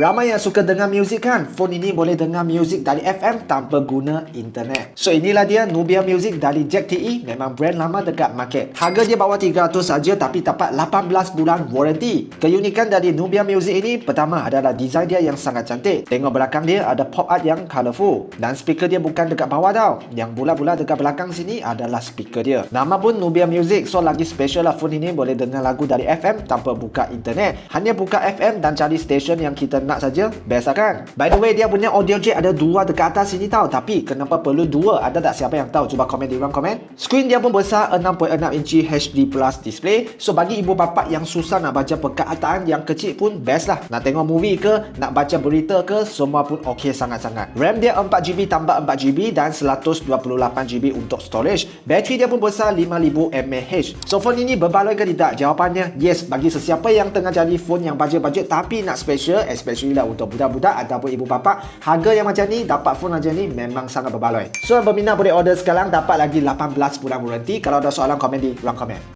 Ramai yang suka dengar muzik kan? Phone ini boleh dengar muzik dari FM tanpa guna internet. So inilah dia Nubia Music dari Jack TE. Memang brand lama dekat market. Harga dia bawah 300 saja tapi dapat 18 bulan warranty. Keunikan dari Nubia Music ini pertama adalah design dia yang sangat cantik. Tengok belakang dia ada pop art yang colourful. Dan speaker dia bukan dekat bawah tau. Yang bulat-bulat dekat belakang sini adalah speaker dia. Nama pun Nubia Music. So lagi special lah phone ini boleh dengar lagu dari FM tanpa buka internet. Hanya buka FM dan cari stesen yang kita nak saja. Best kan? By the way, dia punya audio jack ada dua dekat atas sini tau. Tapi kenapa perlu dua? Ada tak siapa yang tahu? Cuba komen di ruang komen. Screen dia pun besar 6.6 inci HD plus display. So bagi ibu bapa yang susah nak baca perkataan yang kecil pun best lah. Nak tengok movie ke, nak baca berita ke, semua pun okey sangat-sangat. RAM dia 4GB tambah 4GB dan 128GB untuk storage. Bateri dia pun besar 5000 mAh. So phone ini berbaloi ke tidak? Jawapannya yes bagi sesiapa yang tengah cari phone yang bajet-bajet tapi nak special especially lah untuk budak-budak ataupun ibu bapa harga yang macam ni dapat phone macam ni memang sangat berbaloi. So yang berminat boleh order sekarang dapat lagi 18 bulan warranty. Kalau ada soalan komen di ruang komen.